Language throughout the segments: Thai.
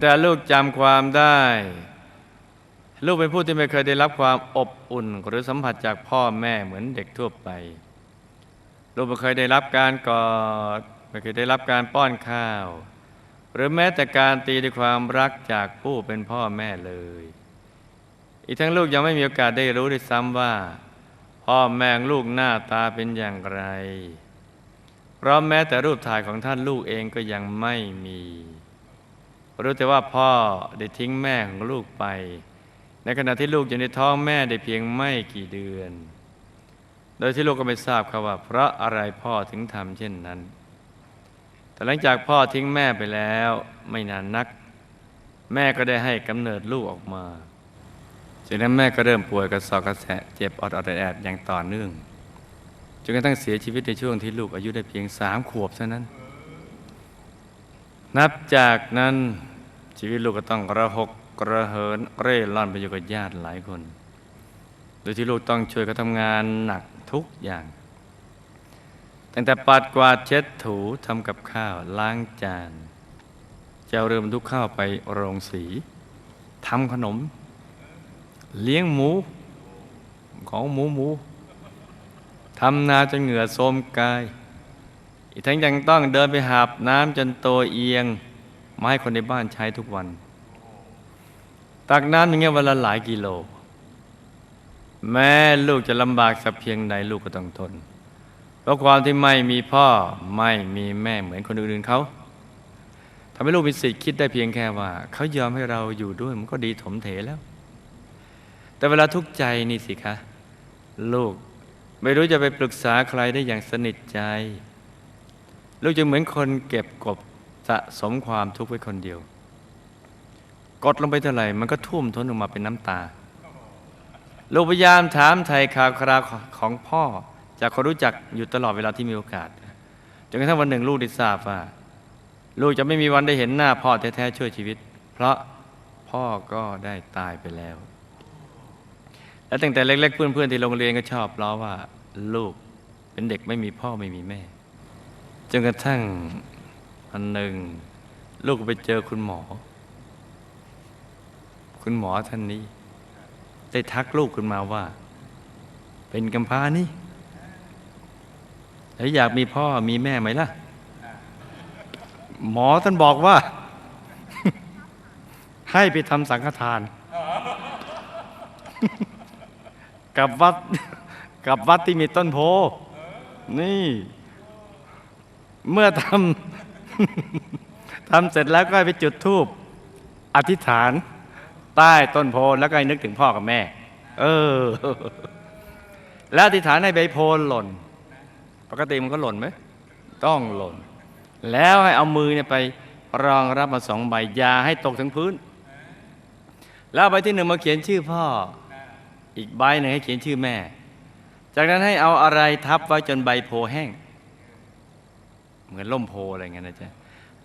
แต่ลูกจำความได้ ลูกเป็นผู้ที่ไม่เคยได้รับความอบอุ่น หรือสัมผัสจากพ่อแม่เหมือนเด็กทั่วไป ลูกไม่เคยได้รับการกอดไม่เคยได้รับการป้อนข้าว หรือแม้แต่การตีด้วยความรักจากผู้เป็นพ่อแม่เลย อีกทั้งลูกยังไม่มีโอกาสได้รู้ด้วยซ้ำว่า พ่อแม่ลูกหน้าตาเป็นอย่างไร เพราะแม้แต่รูปถ่ายของท่านลูกเองก็ยังไม่มี รู้แต่ว่าพ่อได้ทิ้งแม่ของลูกไป ในขณะที่ลูกอยู่ในท้องแม่ได้เพียงไม่กี่เดือน โดยที่ลูกก็ไม่ทราบครับว่า เพราะอะไรพ่อถึงทำเช่นนั้น แต่หลังจากพ่อทิ้งแม่ไปแล้วไม่นานนัก แม่ก็ได้ให้กำเนิดลูกออกมาจากนั้นแม่ก็เริ่มป่วยกระสอบกระแสะเจ็บอดอดแอดอย่างต่อเนื่องจนกระทั่งเสียชีวิตในช่วงที่ลูกอายุได้เพียงสามขวบเท่านั้น นับจากนั้น ชีวิตลูกก็ต้องกระหกกระเหินเร่ร่อนไปอยู่กับญาติหลายคน โดยที่ลูกต้องช่วยเขาทำงานหนักทุกอย่าง ตั้งแต่ปัดกวาดเช็ดถูทำกับข้าวล้างจานจะเอาเรือบรรทุกข้าวไปโรงสีทำขนม เลี้ยงหมู ของหมูหมูทำนาจนเหงื่อโทมกาย อีกทั้งยังต้องเดินไปหาบน้ำจนตัวเอียง มาให้คนในบ้านใช้ทุกวัน ตักน้ำอย่างเงี้ยวันละหลายกิโล แม่ลูกจะลำบากสักเพียงใดลูกก็ต้องทน เพราะความที่ไม่มีพ่อไม่มีแม่เหมือนคนอื่นๆเขาทำให้ลูกมีสิทธิ์คิดได้เพียงแค่ว่า เขายอมให้เราอยู่ด้วยมันก็ดีถมเถแล้ว แต่เวลาทุกข์ใจนี่สิคะ ลูกไม่รู้จะไปปรึกษาใครได้อย่างสนิทใจ ลูกจะเหมือนคนเก็บกบ สะสมความทุกข์ไว้คนเดียว กดลงไปเท่าไหร่มันก็ท่วมท้นออกมาเป็นน้ำตา ลูกพยายามถามไทยข่าวคราวของพ่อ จากคนรู้จักอยู่ตลอดเวลาที่มีโอกาสจนกระทั่งวันหนึ่งลูกได้ทราบว่า ลูกจะไม่มีวันได้เห็นหน้าพ่อแท้ๆช่วยชีวิต เพราะพ่อก็ได้ตายไปแล้ว และตั้งแต่เล็ก ๆ เพื่อนๆที่โรงเรียนก็ชอบล้อว่า ลูกเป็นเด็กไม่มีพ่อไม่มีแม่จนกระทั่ง อันหนึ่ง ลูกไปเจอคุณหมอ คุณหมอท่านนี้ ได้ทักลูกขึ้นมาว่า เป็นกำพร้านี่แล้วอยากมีพ่อมีแม่ไหมล่ะ หมอท่านบอกว่า ให้ไปทำสังฆทาน กับวัดกับวัดที่มีต้นโพนี่ เมื่อทำ ทำเสร็จแล้วก็ไปจุดธูปอธิษฐาน ใต้ต้นโพแล้วก็ให้นึกถึงพ่อกับแม่ เออ แล้วอธิษฐานให้ใบโพหล่น ปกติมันก็หล่นไหมต้องหล่น แล้วให้เอามือเนี่ยไปรองรับมาสองใบยาให้ตกถึงพื้น แล้วใบที่หนึ่งมาเขียนชื่อพ่อ อีกใบหนึ่งให้เขียนชื่อแม่ จากนั้นให้เอาอะไรทับไว้จนใบโพแห้ง เหมือนล่มโพอะไรเงี้ยนะจ๊ะ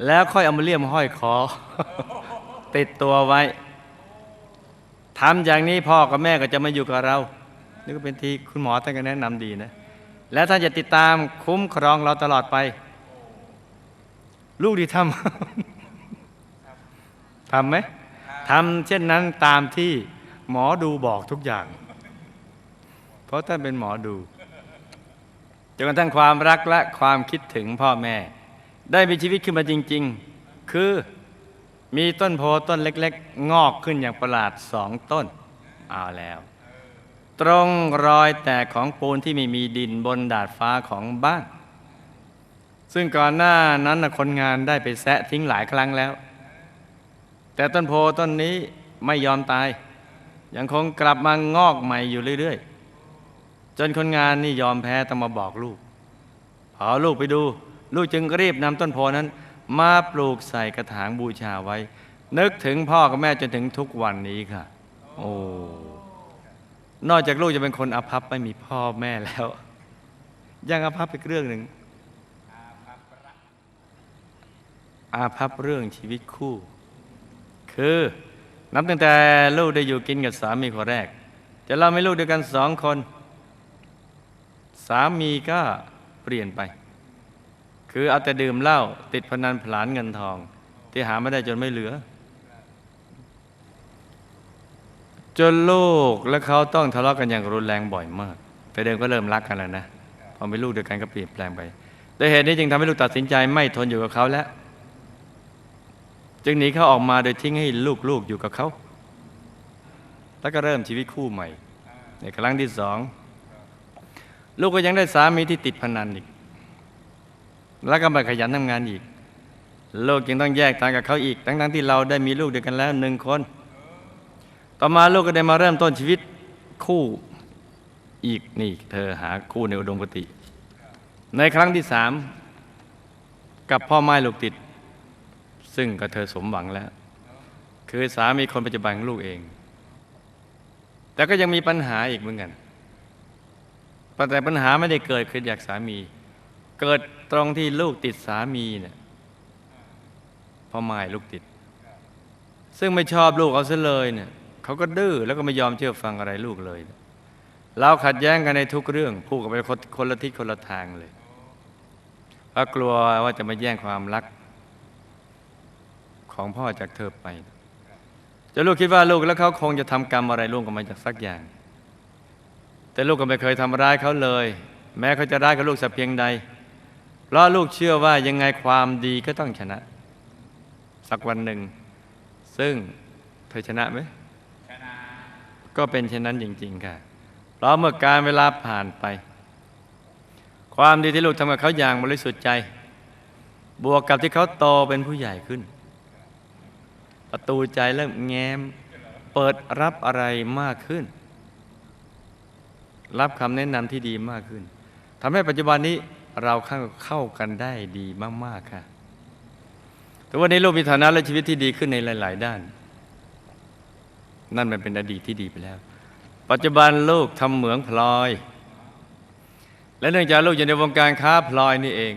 แล้วค่อยเอามาเลี่ยมห้อยคอ ติดตัวไว้ทำอย่างนี้พ่อกับแม่ก็จะมาอยู่กับเรานี่ก็เป็นที่คุณหมอท่านก็แนะนำดีนะ และท่านจะติดตามคุ้มครองเราตลอดไป ลูกดีทำทำไหมทำเช่นนั้นตามที่หมอดูบอกทุกอย่าง เพราะท่านเป็นหมอดู จนกระทั่งความรักและความคิดถึงพ่อแม่ ได้มีชีวิตขึ้นมาจริง ๆ คือมีต้นโพต้นเล็ก ๆ งอกขึ้นอย่างประหลาดสองต้นเอาแล้ว ตรงรอยแตกของปูนที่ไม่มีดินบนดาดฟ้าของบ้าน ซึ่งก่อนหน้านั้นคนงานได้ไปแซะทิ้งหลายครั้งแล้ว แต่ต้นโพต้นนี้ไม่ยอมตาย ยังคงกลับมางอกใหม่อยู่เรื่อย ๆ จนคนงานนี่ยอมแพ้ต้องมาบอกลูกพอลูกไปดู ลูกจึงรีบนำต้นโพนั้น มาปลูกใส่กระถางบูชาไว้ นึกถึงพ่อกับแม่จนถึงทุกวันนี้ค่ะ โอ้นอกจากลูกจะเป็นคนอาภัพไม่มีพ่อแม่แล้ว ยังอาภัพอีกเรื่องหนึ่งอาภัพเรื่องชีวิตคู่ คือนับตั้งแต่ลูกได้อยู่กินกับสามีคนแรก จะเราไม่ลูกด้วยกันสองคน สามีก็เปลี่ยนไป คือเอาแต่ดื่มเหล้าติดพนันผลานเงินทอง ที่หาไม่ได้จนไม่เหลือ จนลูกและเขาต้องทะเลาะกันอย่างรุนแรงบ่อยมาก แต่เดิมก็เริ่มรักกันแล้วนะพอมีลูกเดียวกันก็เปลี่ยนแปลงไปด้วยเหตุนี้จึงทำให้ลูกตัดสินใจไม่ทนอยู่กับเขาแล้ว จึงหนีเขาออกมาโดยทิ้งให้ลูกๆอยู่กับเขา แล้วก็เริ่มชีวิตคู่ใหม่ ในครั้งที่สอง ลูกก็ยังได้สามีที่ติดพนันอีก แล้วก็มาขยันทำงานอีก ลูกยังต้องแยกทางกับเขาอีก ทั้งๆที่เราได้มีลูกเดียวกันแล้วหนึ่งคน ต่อมาลูกก็ได้มาเริ่มต้นชีวิตคู่อีกนี่ เธอหาคู่ในอุดมคติ ในครั้งที่สามกับพ่อไม้ลูกติด ซึ่งก็เธอสมหวังแล้ว คือสามีคนปัจจุบันของลูกเอง แต่ก็ยังมีปัญหาอีกเหมือนกัน แต่ปัญหาไม่ได้เกิดขึ้นจากสามี เกิดตรงที่ลูกติดสามีเนี่ยพ่อไม้ลูกติด ซึ่งไม่ชอบลูกเอาซะเลยเนี่ยเขาก็ดื้อแล้วก็ไม่ยอมเชื่อฟังอะไรลูกเลยเราขัดแย้งกันในทุกเรื่องพูดกันไปคนคนละทิศคนละทางเลยเพราะกลัวว่าจะมาแย่งความรัก ของพ่อจากเธอไปจะลูกคิดว่าลูกแล้วเขาคงจะทำกรรมอะไรร่วมกันมาจากสักอย่าง แต่ลูกก็ไม่เคยทำร้ายเขาเลย แม้เขาจะร้ายกับลูกสักเพียงใด เพราะลูกเชื่อว่ายังไงความดีก็ต้องชนะ สักวันหนึ่ง ซึ่งเธอชนะไหมชนะ ก็เป็นเช่นนั้นจริง ๆ ค่ะ เพราะเมื่อการเวลาผ่านไป ความดีที่ลูกทำกับเขาอย่างบริสุทธิ์ใจ บวกกับที่เขาโตเป็นผู้ใหญ่ขึ้น ประตูใจเริ่มแง้ม เปิดรับอะไรมากขึ้น รับคำแนะนำที่ดีมากขึ้นทำให้ปัจจุบันนี้เราเข้าเข้ากันได้ดีมาก ๆ ค่ะ แต่วันนี้ลูกมีฐานะและชีวิตที่ดีขึ้นในหลาย ๆ ด้าน นั่นมันเป็นอดีตที่ดีไปแล้ว ปัจจุบันโลกทำเหมืองพลอย และเนื่องจากลูกอยู่ในวงการค้าพลอยนี่เอง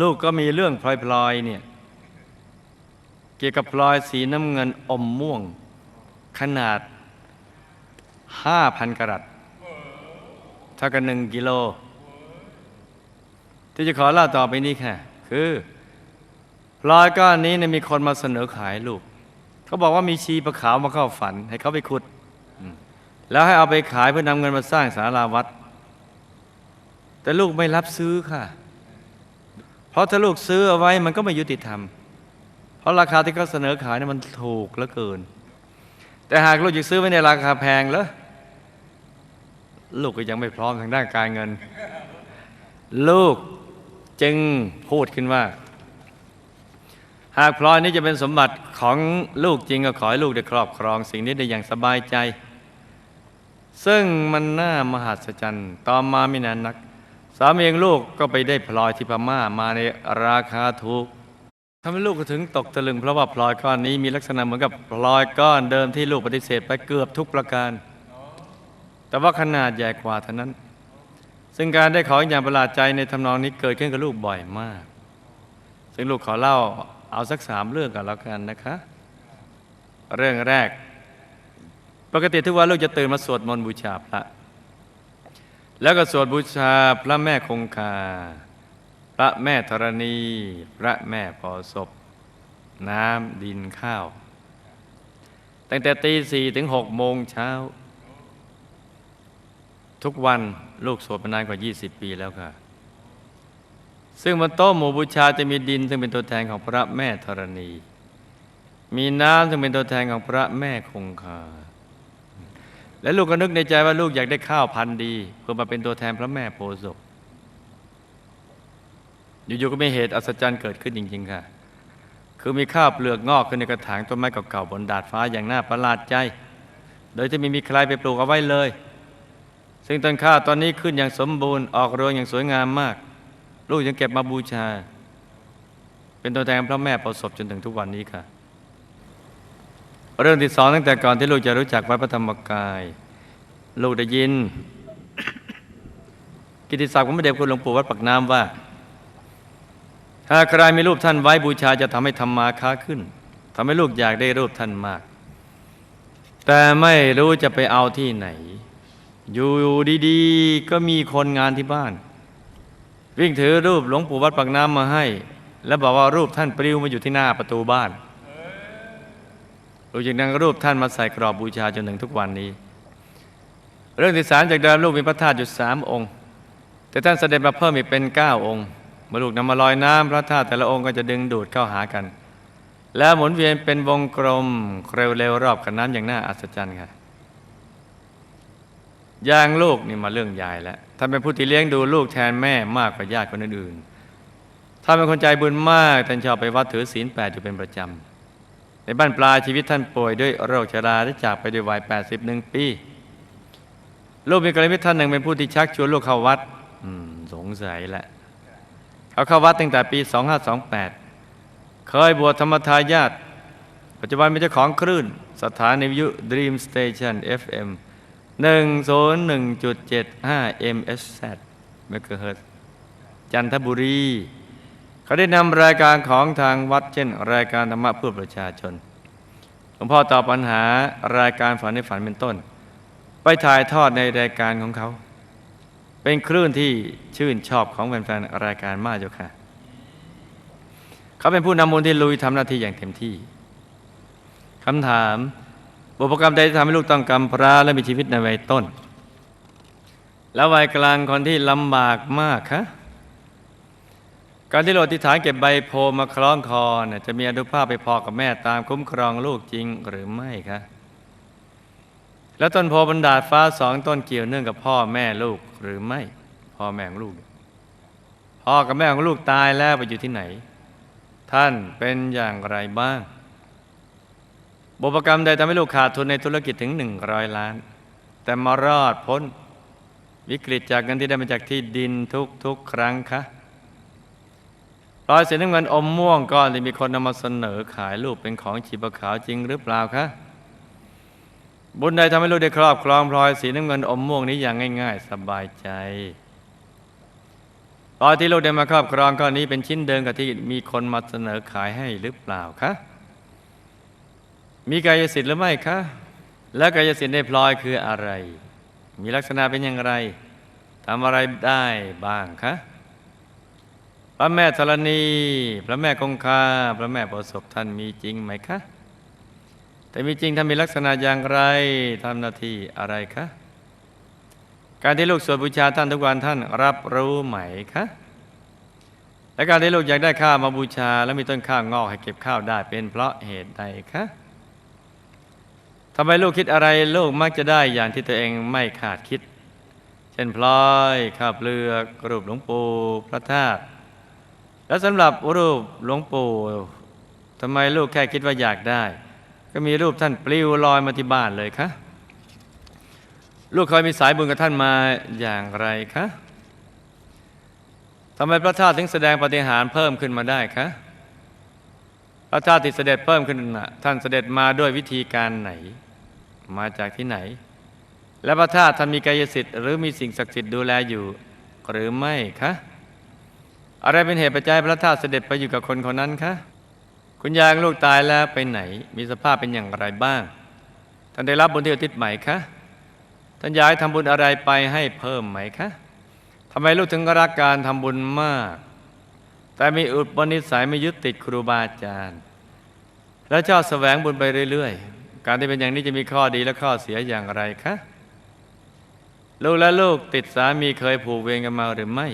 ลูกก็มีเรื่องพลอยๆเนี่ยเกี่ยวกับพลอยสีน้ำเงินอมม่วง ขนาด 5,000กรัต เท่ากับหนึ่งกิโล ที่จะขอเล่าต่อไปนี้ค่ะ คือพลอยก้อนนี้เนี่ยมีคนมาเสนอขายลูก เขาบอกว่ามีชีประขาวมาเข้าฝัน ให้เขาไปขุด แล้วให้เอาไปขายเพื่อนำเงินมาสร้างศาลาวัด แต่ลูกไม่รับซื้อค่ะ เพราะถ้าลูกซื้อเอาไว้มันก็ไม่ยุติธรรม เพราะราคาที่เขาเสนอขายเนี่ยมันถูกเหลือเกิน แต่หากลูกจะซื้อไว้ในราคาแพงแล้ว ลูกก็ยังไม่พร้อมทางด้านการเงิน ลูกจึงพูดขึ้นว่า หากพลอยนี้จะเป็นสมบัติของลูกจริงก็ขอให้ลูกได้ครอบครองสิ่งนี้ได้อย่างสบายใจ ซึ่งมันน่ามหัศจรรย์ต่อมาไม่นานนัก สามีของลูกก็ไปได้พลอยที่พม่ามาในราคาถูกทำให้ลูกก็ถึงตกตะลึงเพราะว่าพลอยก้อนนี้มีลักษณะเหมือนกับพลอยก้อนเดิมที่ลูกปฏิเสธไปเกือบทุกประการ แต่ว่าขนาดใหญ่กว่าเท่านั้น ซึ่งการได้ของอย่างประหลาดใจในทำนองนี้เกิดขึ้นกับลูกบ่อยมาก ซึ่งลูกขอเล่าเอาสักสามเรื่องกันแล้วกันนะคะ เรื่องแรก ปกติทุกวันลูกจะตื่นมาสวดมนต์บูชาพระ แล้วก็สวดบูชาพระแม่คงคา พระแม่ธรณี พระแม่พอศพ น้ำดินข้าว ตั้งแต่ตีสี่ถึงหกโมงเช้า ทุกวันลูกสวดมานานกว่า 20 ปีแล้วค่ะ ซึ่งบนโต๊ะหมู่บูชาจะมีดิน ซึ่งเป็นตัวแทนของพระแม่ธรณี มีน้ำซึ่งเป็นตัวแทนของพระแม่คงคา และลูกก็นึกในใจว่าลูกอยากได้ข้าวพันธุ์ดี เพื่อมาเป็นตัวแทนพระแม่โพธิ์ศพอยู่ๆก็มีเหตุอัศจรรย์เกิดขึ้นจริง ๆ ค่ะ คือมีข้าวเปลือกงอกขึ้นในกระถางต้นไม้เก่าๆบนดาดฟ้าอย่างน่าประหลาดใจ โดยที่ไม่มีใครไปปลูกเอาไว้เลย ซึ่งต้นข้าวตอนนี้ขึ้นอย่างสมบูรณ์ออกรวงอย่างสวยงามมาก ลูกยังเก็บมาบูชา เป็นตัวแทนพระแม่ประสบจนถึงทุกวันนี้ค่ะ เรื่องที่สองตั้งแต่ก่อนที่ลูกจะรู้จักวัดพระธรรมกาย ลูกได้ยิน กิติศักดิ์ของพระเดชคุณหลวงปู่วัดปักน้ำว่า ถ้าใครมีรูปท่านไว้บูชาจะทำให้ธรรมาค้าขึ้นทำให้ลูกอยากได้รูปท่านมาก แต่ไม่รู้จะไปเอาที่ไหน อยู่ดีๆ ก็มีคนงานที่บ้าน วิ่งถือรูปหลวงปู่วัดปากน้ำมาให้ แล้วบอกว่ารูปท่านปลิวมาอยู่ที่หน้าประตูบ้านหลูกจึงนำรูปท่านมาใส่กรอบบูชาจนถึงทุกวันนี้ เรื่องที่สามจากเดิมลูกมีพระธาตุอยู่สามองค์ แต่ท่านเสด็จมาเพิ่มอีกเป็นเก้าองค์เมื่อลูกนำมาลอยน้ำพระธาตุแต่ละองค์ก็จะดึงดูดเข้าหากัน แล้วหมุนเวียนเป็นวงกลมเร็วๆรอบกันน้ำอย่างน่าอัศจรรย์ค่ะ ย่างลูกนี่มาเรื่องยายแล้วท่านเป็นผู้ที่เลี้ยงดูลูกแทนแม่มากกว่าญาติคนอื่นๆท่านเป็นคนใจบุญมากท่านชอบไปวัดถือศีลแปดอยู่เป็นประจำ ในบ้านปลายชีวิตท่านป่วยด้วยโรคชราและจากไปด้วยวัย81 ปี ลูกมีกรณีท่านหนึ่งเป็นผู้ที่ชักชวนลูกเข้าวัดสงสัยแหละ เขาเข้าวัดตั้งแต่ปี 2528 เคยบวชธรรมทายาทปัจจุบันเป็นเจ้าของคลื่น สถานีวิทยุ Dream Station FM 101.75 MSZ เมกะเฮิรตจันทบุรี เขาได้นำรายการของทางวัด เช่น รายการธรรมะเพื่อประชาชนหลวงพ่อตอบปัญหารายการฝันในฝันเป็นต้น ไปถ่ายทอดในรายการของเขา เป็นคลื่นที่ชื่นชอบของแฟนๆรายการมากเจ้าค่ะ เขาเป็นผู้นำมูลที่ลุยทำหน้าที่อย่างเต็มที่คำถาม บุพกรรมใดที่ทำให้ลูกต้องกำพร้าและมีชีวิตในวัยต้น แล้ววัยกลางคนที่ลำบากมากคะการที่เราอธิฐานเก็บใบโพมาคล้องคอเนี่ยจะมีอนุภาพไปพอกับแม่ตามคุ้มครองลูกจริงหรือไม่คะแล้วต้นโพบนดาฟ้าสองต้นเกี่ยวเนื่องกับพ่อแม่ลูกหรือไม่พ่อแม่ของลูก พ่อกับแม่ของลูกตายแล้วไปอยู่ที่ไหน ท่านเป็นอย่างไรบ้าง บุพกรรมใดทำให้ลูกขาดทุนในธุรกิจถึงหนึ่งร้อยล้าน แต่มารอดพ้น วิกฤตจากเงินที่ได้มาจากที่ดินทุกทุกครั้งคะรอยเสียน้ำเงินอมม่วงก้อนที่มีคนนำมาเสนอขายลูกเป็นของชีบขาวจริงหรือเปล่าคะบุญใดทำให้ลูกได้ครอบครองพลอยสีน้ำเงินอมม่วงนี้อย่างง่าย ๆ สบายใจพลอยที่ลูกได้มาครอบครองก้อนนี้เป็นชิ้นเดิมกับที่มีคนมาเสนอขายให้หรือเปล่าคะ มีกายสิทธิ์หรือไม่คะ และกายสิทธิ์ในพลอยคืออะไร มีลักษณะเป็นอย่างไรทำอะไรได้บ้างคะ พระแม่ธรณี พระแม่คงคา พระแม่ประสบท่านมีจริงไหมคะ แต่มีจริงท่านมีลักษณะอย่างไรทำหน้าที่อะไรคะ การที่ลูกสวดบูชาท่านทุกวันท่านรับรู้ไหมคะ และการที่ลูกอยากได้ข้าวมาบูชา แล้วมีต้นข้าวงอกให้เก็บข้าวได้เป็นเพราะเหตุใดคะ ทำไมลูกคิดอะไรลูกมักจะได้อย่างที่ตัวเองไม่คาดคิด เช่นพลอยข้าวเปลือกรูปหลวงปู่พระธาตุแล้วสำหรับรูปหลวงปู่ทำไมลูกแค่คิดว่าอยากได้ ก็มีรูปท่านปลิวลอยมาที่บ้านเลยคะลูกเคยมีสายบุญกับท่านมาอย่างไรคะทำไมพระธาตุถึงแสดงปฏิหารเพิ่มขึ้นมาได้คะพระธาตุที่เสด็จเพิ่มขึ้นน่ะท่านเสด็จมาด้วยวิธีการไหน มาจากที่ไหน และพระธาตุท่านมีกายสิทธิ์หรือมีสิ่งศักดิ์สิทธิ์ดูแลอยู่ หรือไม่คะอะไรเป็นเหตุปัจจัยพระธาตุเสด็จไปอยู่กับคนคนนั้นคะคุณยายลูกตายแล้วไปไหน มีสภาพเป็นอย่างไรบ้าง ท่านได้รับบุญที่อุทิศไหม่คะท่านยากให้ทำบุญอะไรไปให้เพิ่มไหมคะทำไมลูกถึงรักการทำบุญมาก แต่มีอุปนิสัยไม่ยึดติดครูบาอาจารย์ แล้วชอบแสวงบุญไปเรื่อย การที่เป็นอย่างนี้จะมีข้อดีและข้อเสียอย่างไรคะลูกและลูกติดสามีเคยผูกเวรกันมาหรือไม่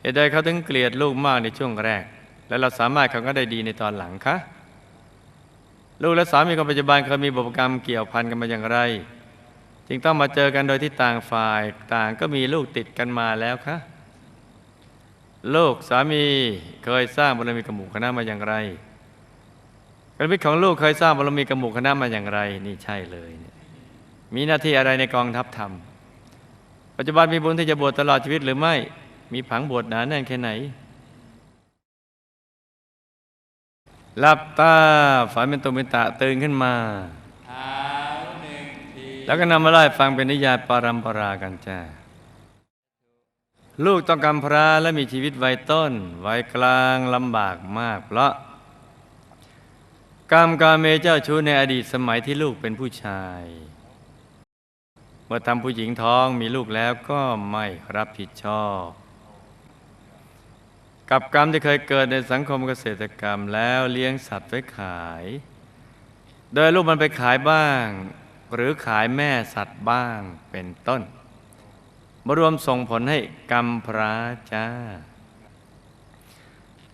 เหตุใดเขาถึงเกลียดลูกมากในช่วงแรก และเราสามารถเขาก็ได้ดีในตอนหลังคะลูกและสามีคนปัจจุบันเคยมีบุพกรรมเกี่ยวพันกันมาอย่างไร จึงต้องมาเจอกันโดยที่ต่างฝ่ายต่างก็มีลูกติดกันมาแล้วคะลูกสามีเคยสร้างบารมีกับหมู่คณะมาอย่างไร การวิทย์ของลูกเคยสร้างบารมีกับหมู่คณะมาอย่างไร นี่ใช่เลย มีหน้าที่อะไรในกองทัพธรรม ปัจจุบันมีบุญที่จะบวชตลอดชีวิตหรือไม่ มีผังบวชหนาแน่นแค่ไหนหลับตาฝันเป็นตุเป็นตะตื่นขึ้นมา แล้วก็นำมาไล่ฟังเป็นนิยายปารัมปรากันจ้าลูกต้องกำพร้าและมีชีวิตวัยต้นวัยกลางลำบากมาก เพราะ กรรมการเมเจ้าชู้ในอดีตสมัยที่ลูกเป็นผู้ชาย เมื่อทำผู้หญิงท้องมีลูกแล้วก็ไม่รับผิดชอบ กับกรรมที่เคยเกิดในสังคมเกษตรกรรมแล้วเลี้ยงสัตว์ไว้ขาย โดยลูกมันไปขายบ้าง หรือขายแม่สัตว์บ้างเป็นต้น มารวมส่งผลให้กรรมพระจ้า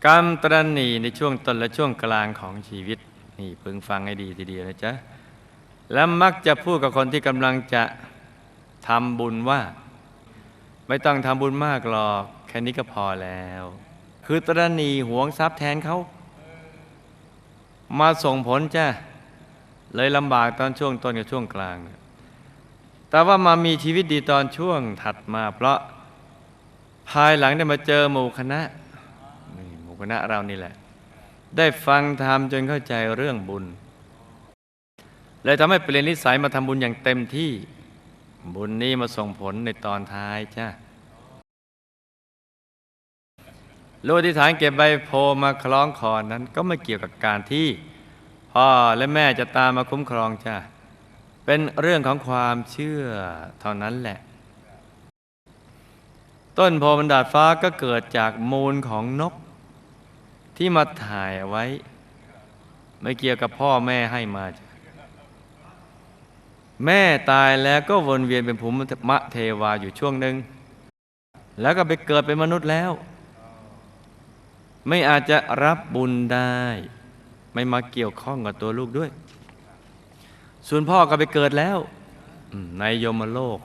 กรรมตรณีในช่วงต้นและช่วงกลางของชีวิต นี่พึงฟังให้ดีทีเดียวนะจ๊ะ และมักจะพูดกับคนที่กำลังจะทำบุญว่า ไม่ต้องทำบุญมากหรอก แค่นี้ก็พอแล้ว คือตรณีหวงทรัพย์แทนเขามาส่งผลจ้ะเลยลำบากตอนช่วงต้นกับช่วงกลาง แต่ว่ามามีชีวิตดีตอนช่วงถัดมา เพราะภายหลังได้มาเจอหมู่คณะหมู่คณะเรานี่แหละ ได้ฟังธรรมจนเข้าใจเรื่องบุญ เลยทำให้เปลี่ยนนิสัยมาทำบุญอย่างเต็มที่บุญนี้มาส่งผลในตอนท้ายจ้าโลกที่ฐานเก็บใบโพมาคล้องคอนั้น ก็ไม่เกี่ยวกับการที่พ่อและแม่จะตามมาคุ้มครองจ้าเป็นเรื่องของความเชื่อเท่านั้นแหละ ต้นโพบรรดาฟ้าก็เกิดจากมูลของนก ที่มาถ่ายเอาไว้ ไม่เกี่ยวกับพ่อแม่ให้มา แม่ตายแล้วก็วนเวียนเป็นภูมิมะเทวาอยู่ช่วงหนึ่ง แล้วก็ไปเกิดเป็นมนุษย์แล้ว ไม่อาจจะรับบุญได้ ไม่มาเกี่ยวข้องกับตัวลูกด้วย ส่วนพ่อก็ไปเกิดแล้ว ในยมโลก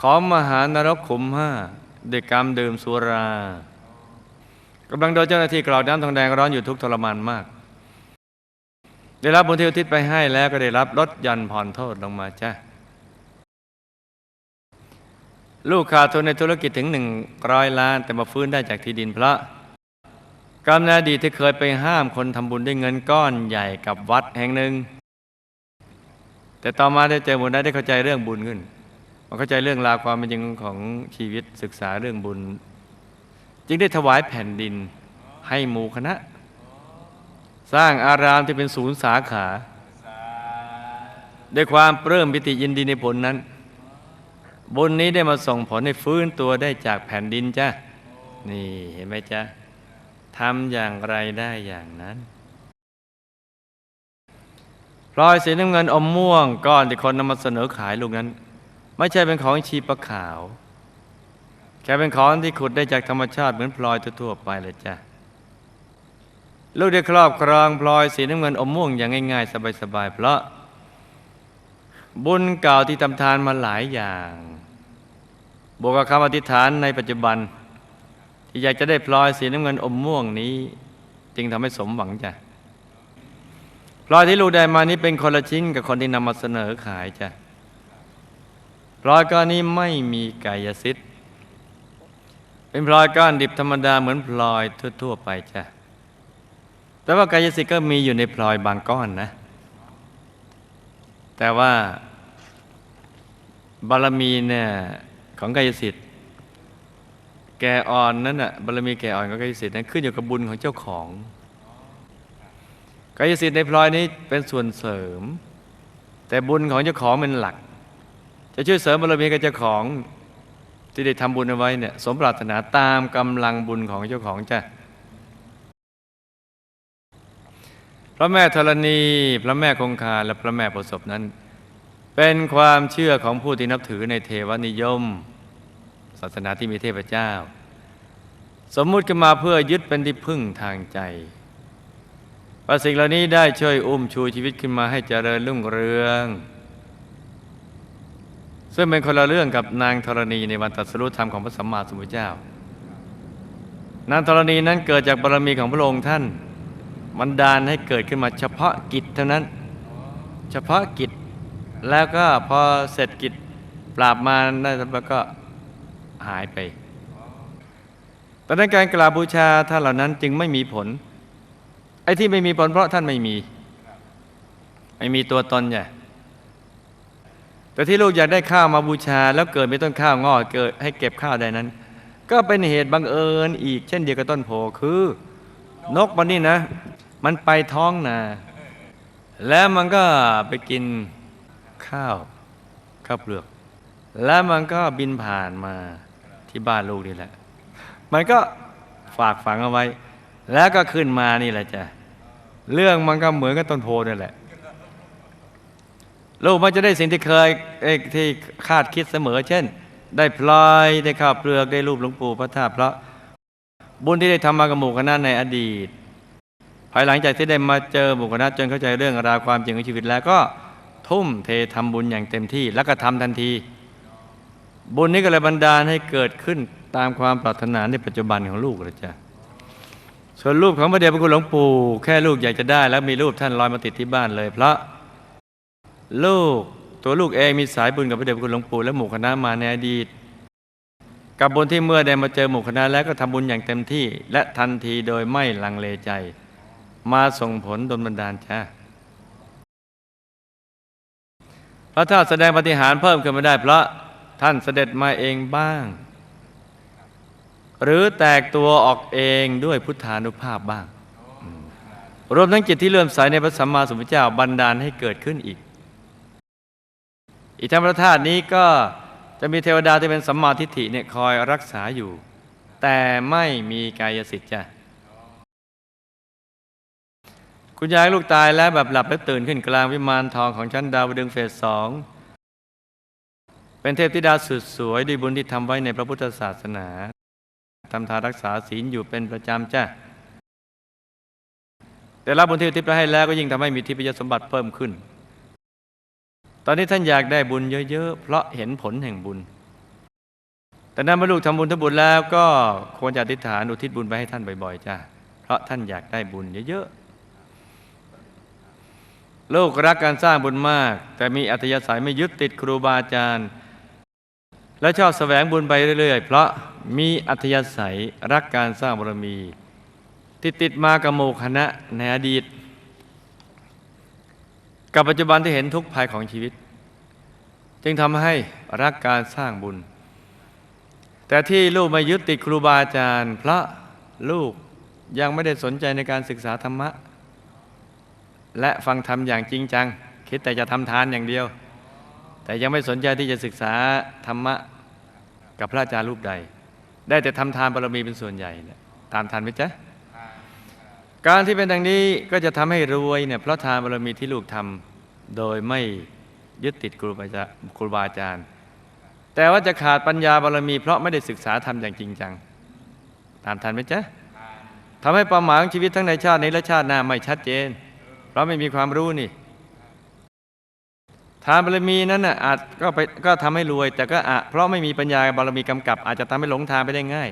ของมหานรกขุมห้าด้วยกรรมดื่มสุรา กำลังโดนเจ้าหน้าที่กรอกน้ำทองแดงร้อนอยู่ทุกทรมานมาก ได้รับบุญที่อุทิศไปให้แล้วก็ได้รับลดยันผ่อนโทษลงมาจ้ะลูกขาดทุนในธุรกิจถึงหนึ่งร้อยล้าน แต่มาฟื้นได้จากที่ดินพระกรรมในอดีตที่เคยไปห้ามคนทำบุญด้วยเงินก้อนใหญ่กับวัดแห่งหนึ่ง แต่ต่อมาได้เจอบุญได้ได้เข้าใจเรื่องบุญขึ้นมาเข้าใจเรื่องราวความเป็นจริงของชีวิตศึกษาเรื่องบุญ จึงได้ถวายแผ่นดินให้หมู่คณะ สร้างอารามที่เป็นศูนย์สาขา ด้วยความเริ่มปิติยินดีในผลนั้น บุญนี้ได้มาส่งผลให้ฟื้นตัวได้จากแผ่นดินจ้ะ นี่เห็นไหมจ๊ะทำอย่างไรได้อย่างนั้นพลอยสีน้ำเงินอมม่วงก้อนที่คนนำมาเสนอขายลูกนั้น ไม่ใช่เป็นของชีปะขาว แค่เป็นของที่ขุดได้จากธรรมชาติเหมือนพลอยทั่วๆไปเลยจ้ะ ลูกได้ครอบครองพลอยสีน้ำเงินอมม่วงอย่างง่ายๆ สบายๆ เพราะ บุญเก่าที่ทำทานมาหลายอย่าง บวกกับคำอธิษฐานในปัจจุบัน ที่อยากจะได้พลอยสีน้ำเงินอมม่วงนี้ จึงทำให้สมหวังจ้ะพลอยที่ลูกได้มานี้เป็นคนละชิ้นกับคนที่นำมาเสนอขายจ้ะพลอยก้อนนี้ไม่มีกายสิทธิ์ เป็นพลอยก้อนดิบธรรมดาเหมือนพลอยทั่ว ๆ ไปจ้ะ แต่ว่ากายสิทธิ์ก็มีอยู่ในพลอยบางก้อนนะ แต่ว่าบารมีเนี่ยของกายสิทธิ์แก่อ่อนนั้นน่ะบารมีแก่อ่อนของกายสิทธิ์นั้นขึ้นอยู่กับบุญของเจ้าของกายสิทธิ์ในพลอยนี้เป็นส่วนเสริม แต่บุญของเจ้าของเป็นหลัก จะช่วยเสริมบารมีกับเจ้าของ ที่ได้ทำบุญเอาไว้เนี่ยสมปรารถนาตามกำลังบุญของเจ้าของจ้ะพระแม่ธรณี พระแม่คงคาและพระแม่ประสบนั้น เป็นความเชื่อของผู้ที่นับถือในเทวนิยม ศาสนาที่มีเทพเจ้า สมมุติขึ้นมาเพื่อยึดเป็นที่พึ่งทางใจว่าสิ่งเหล่านี้ได้ช่วยอุ้มชูชีวิตขึ้นมาให้เจริญรุ่งเรือง ซึ่งเป็นคนละเรื่องกับนางธรณีในวันตรัสรู้ธรรมของพระสัมมาสัมพุทธเจ้า นางธรณีนั้นเกิดจากบารมีของพระองค์ท่านบันดาลให้เกิดขึ้นมาเฉพาะกิจเท่านั้น เฉพาะกิจแล้วก็พอเสร็จกิจปราบมารได้แล้วก็หายไปตอนนั้นการกราบบูชาท่านเหล่านั้นจึงไม่มีผล ไอ้ที่ไม่มีผลเพราะท่านไม่มี ไม่มีตัวตนใหญ่ แต่ที่ลูกอยากได้ข้าวมาบูชา แล้วเกิดไม่ต้นข้าวงอกเกิดให้เก็บข้าวได้นั้น ก็เป็นเหตุบังเอิญอีกเช่นเดียวกับต้นโพคือ นกมันนี่นะ มันไปท้องนาแล้วมันก็ไปกินข้าวข้าวเปลือก แล้วมันก็บินผ่านมาที่บ้านลูกนี่แหละ มันก็ฝากฝังเอาไว้ แล้วก็ขึ้นมานี่แหละจ้ะเรื่องมันก็เหมือนกับต้นโพนี่แหละ ลูกมันจะได้สิ่งที่เคยเที่คาดคิดเสมอ เช่น ได้พลอยได้ข้าวเปลือกได้รูปหลวงปู่พระธาตุพระ บุญที่ได้ทำมากับหมู่คณะในอดีต ภายหลังจากที่ได้มาเจอหมู่คณะจนเข้าใจเรื่องราวความจริงของชีวิตแล้วก็ทุ่มเททำบุญอย่างเต็มที่แล้วก็ทำทันที บุญนี้ก็เลยบันดาลให้เกิดขึ้นตามความปรารถนาในปัจจุบันของลูกเลยจ้ะส่วนรูปของพระเดชพระคุณหลวงปู่แค่ลูกอยากจะได้ แล้วมีรูปท่านลอยมาติดที่บ้านเลย เพราะ ลูกตัวลูกเองมีสายบุญกับพระเดชพระคุณหลวงปู่และหมู่คณะมาในอดีตกับบุญที่เมื่อได้มาเจอหมู่คณะแล้วก็ทำบุญอย่างเต็มที่ และทันทีโดยไม่ลังเลใจ มาส่งผลดลบันดาลจ้าพระธาตุแสดงปฏิหารเพิ่มขึ้นมาได้ เพราะท่านเสด็จมาเองบ้าง หรือแตกตัวออกเองด้วยพุทธานุภาพบ้าง รวมทั้งจิตที่เลื่อมใสในพระสัมมาสัมพุทธเจ้าบันดาลให้เกิดขึ้นอีก อีกทั้งพระธาตุนี้ก็จะมีเทวดาที่เป็นสัมมาทิฏฐิเนี่ยคอยรักษาอยู่ แต่ไม่มีกายสิทธิ์จ้ะคุณยายลูกตายแล้วแบบหลับแล้วตื่นขึ้นกลางวิมานทองของชั้นดาวดึงเฟสสองเป็นเทพธิดาสุดสวยด้วยบุญที่ทำไว้ในพระพุทธศาสนาทำทานรักษาศีลอยู่เป็นประจำจ้ะแต่รับบุญที่อุทิศไปให้แล้วก็ยิ่งทำให้มีทิพยสมบัติเพิ่มขึ้น ตอนนี้ท่านอยากได้บุญเยอะๆ เพราะเห็นผลแห่งบุญ แต่นั้นเมื่อลูกทำบุญทบุญแล้วก็ควรจะอธิษฐานอุทิศบุญไปให้ท่านบ่อยๆจ้ะเพราะท่านอยากได้บุญเยอะๆ ลูกรักการสร้างบุญมาก แต่มีอัธยาศัยไม่ยึดติดครูบาอาจารย์ และชอบแสวงบุญไปเรื่อยๆ เพราะมีอัธยาศัยรักการสร้างบารมี ที่ติดมากับหมู่คณะในอดีต กับปัจจุบันที่เห็นทุกภัยของชีวิต จึงทำให้รักการสร้างบุญ แต่ที่ลูกไม่ยึดติดครูบาอาจารย์เพราะลูกยังไม่ได้สนใจในการศึกษาธรรมะ และฟังธรรมอย่างจริงจัง คิดแต่จะทำทานอย่างเดียว แต่ยังไม่สนใจที่จะศึกษาธรรมะ กับพระอาจารย์รูปใด ได้แต่ทำทานบารมีเป็นส่วนใหญ่ตามทันไหมจ๊ะ การที่เป็นดังนี้ก็จะทำให้รวยเนี่ยเพราะทานบารมีที่ลูกทำโดยไม่ยึดติดครูบาอาจารย์ครูบาอาจารย์แต่ว่าจะขาดปัญญาบารมี เพราะไม่ได้ศึกษาทำอย่างจริงจัง ตามทันไหมจ๊ะทำให้เป้าหมายของชีวิตทั้งในชาตินี้และชาติหน้าไม่ชัดเจน เพราะไม่มีความรู้นี่ทานบารมีนั้นน่ะอาจก็ไปก็ทำให้รวย แต่ก็อาจเพราะไม่มีปัญญาบารมีกำกับ อาจจะทำให้หลงทางไปได้ง่าย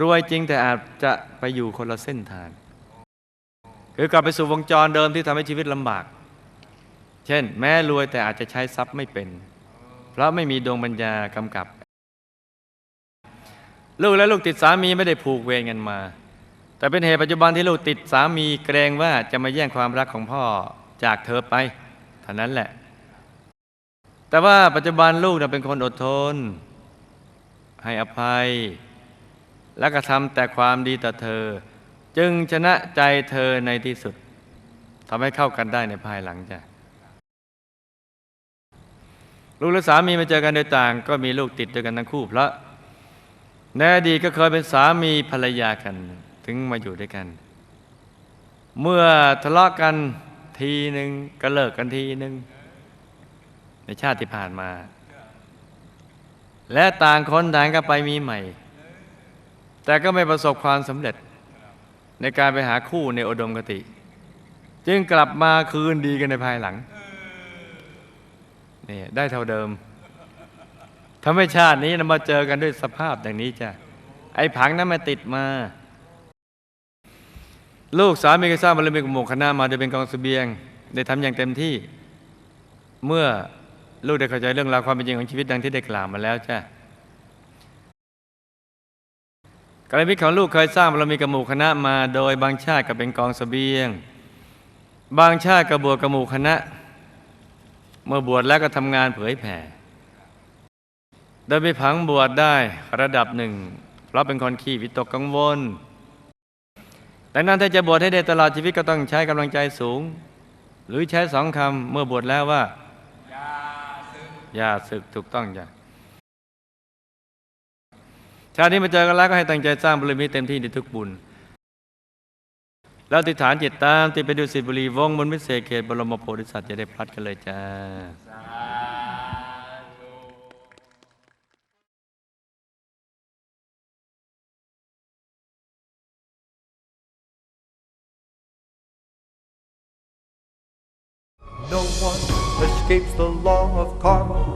รวยจริงแต่อาจจะไปอยู่คนละเส้นทาง คือกลับไปสู่วงจรเดิมที่ทำให้ชีวิตลำบาก เช่น แม้รวยแต่อาจจะใช้ทรัพย์ไม่เป็น เพราะไม่มีดวงปัญญากำกับ ลูกและลูกติดสามีไม่ได้ผูกเวรกันมา แต่เป็นเหตุปัจจุบันที่ลูกติดสามีเกรงว่าจะมาแย่งความรักของพ่อจากเธอไปเท่านั้นแหละ แต่ว่าปัจจุบันลูกน่ะเป็นคนอดทน ให้อภัย และกระทำแต่ความดีต่อเธอ จึงชนะใจเธอในที่สุดทำให้เข้ากันได้ในภายหลังจ้ะลูกและสามีมาเจอกันโดยต่าง ก็มีลูกติดด้วยกันทั้งคู่เพราะในอดีตก็เคยเป็นสามีภรรยากัน ถึงมาอยู่ด้วยกัน เมื่อทะเลาะกันทีหนึ่งก็เลิกกันทีหนึ่งในชาติที่ผ่านมา และต่างคนต่างก็ไปมีใหม่ แต่ก็ไม่ประสบความสำเร็จในการไปหาคู่ในอุดมคติ จึงกลับมาคืนดีกันในภายหลังนี่ได้เท่าเดิมทำให้ชาตินี้นมาเจอกันด้วยสภาพอย่างนี้จ้ะไอ้ผังนั้นมาติดมา ลูกสามีก็สร้างบารมีกับหมู่คณะมาโดยเป็นกองเสบียง ได้ทำอย่างเต็มที่ เมื่อลูกได้เข้าใจเรื่องราวความเป็นจริงของชีวิตดังที่ได้กล่าวมาแล้วจ้ะ กรณีของลูกเคยสร้างบารมีกับหมู่คณะมา โดยบางชาติก็เป็นกองเสบียง บางชาติก็บวชกับหมู่คณะ เมื่อบวชแล้วก็ทำงานเผยแผ่ โดยไปผังบวชได้ระดับหนึ่ง เพราะเป็นคนขี้วิตกกังวลดังนั้นถ้าจะบวชให้ได้ตลอดชีวิตก็ต้องใช้กำลังใจสูง หรือใช้สองคำเมื่อบวชแล้วว่าอย่าศึกถูกต้องอย่า ชาตินี้มาเจอกันแล้วก็ให้ตั้งใจสร้างบารมีเต็มที่ในทุกบุญ แล้วติฐานจิตตามติดไปดูสิบุรีวงบนวิเศษเขตบรมโพธิสัตว์จะได้พลัดกันเลยจ้า No one escapes the law of karma.